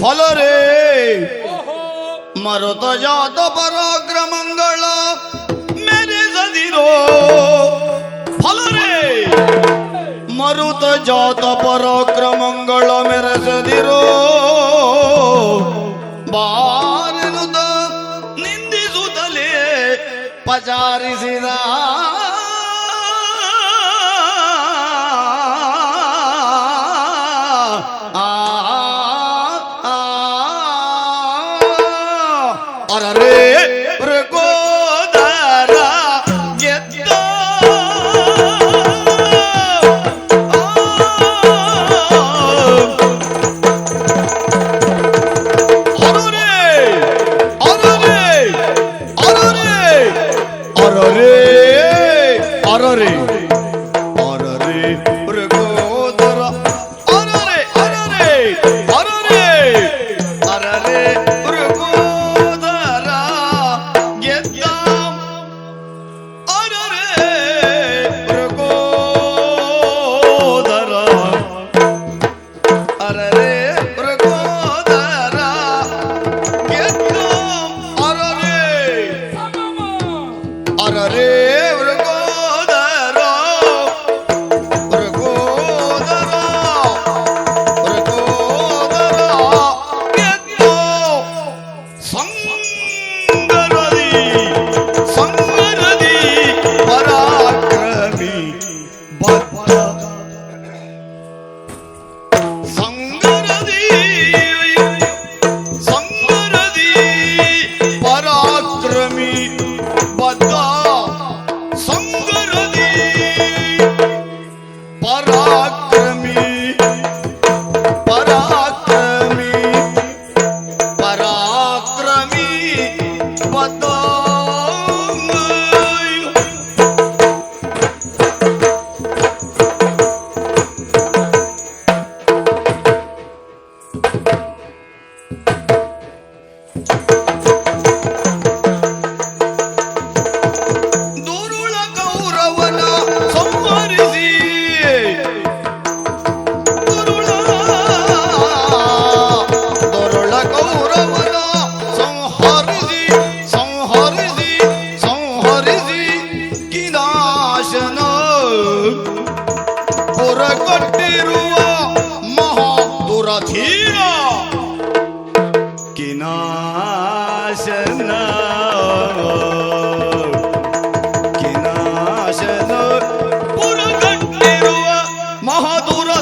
ಫಲರೇ. ಮರುತ ಜಾತ ಪರಾಕ್ರಮಗಳ ಮೆರೆಸದಿರೋ. ಫಲರೇ. ಮರುತ ಜಾತ ಪರಾಕ್ರಮಗಳ ಮೆರೆಸದಿರೋ. ಬಾರೆನುತ ನಿಂದಿಸುತ್ತಲೇ ಪಚಾರಿಸಿದ Arare Song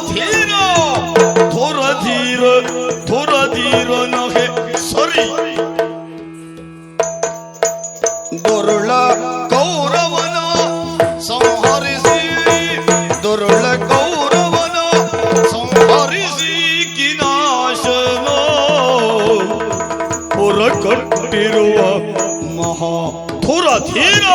ಧೀರ ಧುರ ಧೀರ ಧುರ ಧೀರ ನಗೆ ಸರಿ ದುರುಳ ಗೌರವನ ಸಂಹರಿಸಿ ದುರುಳ ಗೌರವನ ಸಂಹರಿಸಿ ಕಿನಾಶನ ಪುರ ಕಟ್ಟಿರುವ ಮಹಾ ಧುರ ಧೀರ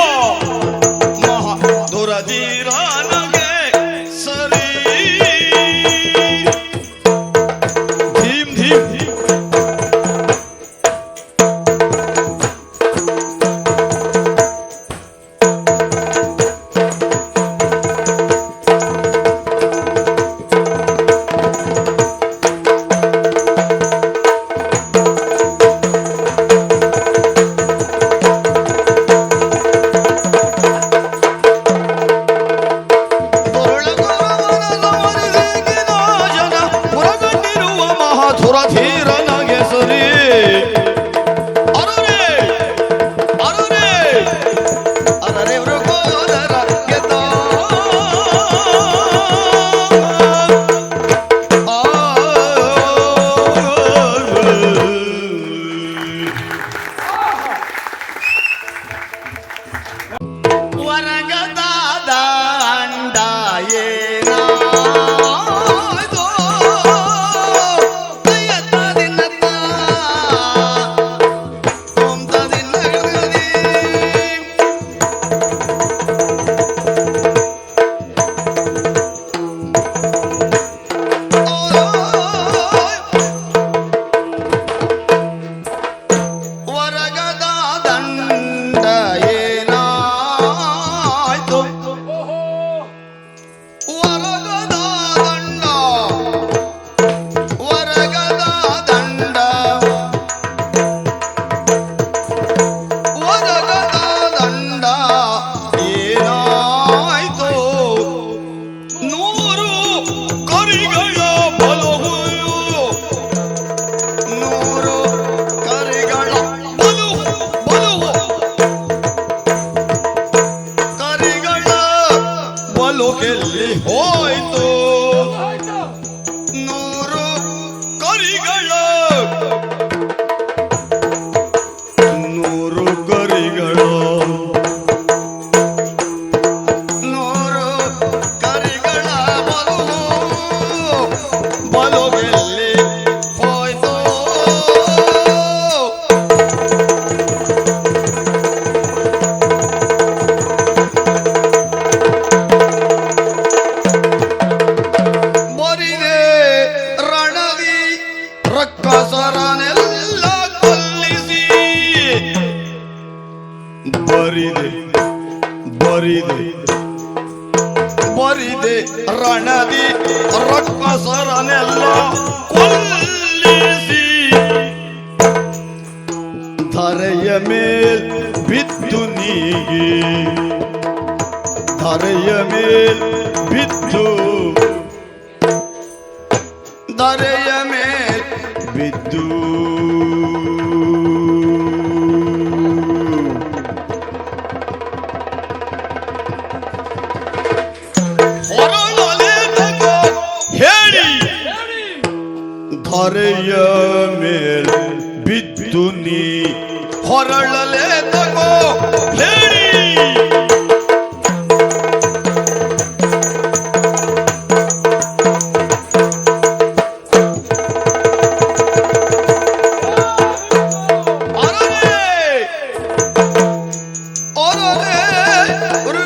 lo que le hoy tú. ಬರಿದೆ ರಣದಿ ರಕ್ಕಸರನೆಲ್ಲ ಕೊಲ್ಲಿಸಿ. ಧರೆಯ ಮೇಲ್ ಬಿದ್ದು ನೀಗಿ. ಧರೆಯ ಮೇಲ್ ಬಿದ್ದು. ಧರೆಯ ಮೇಲ್ ಬಿದ್ದು. ಮರೆಯ ಬಿದ್ದು ನೀ ಹೊರಳಲೆ ತಗೋ ಹೇಳಿ ಗುರು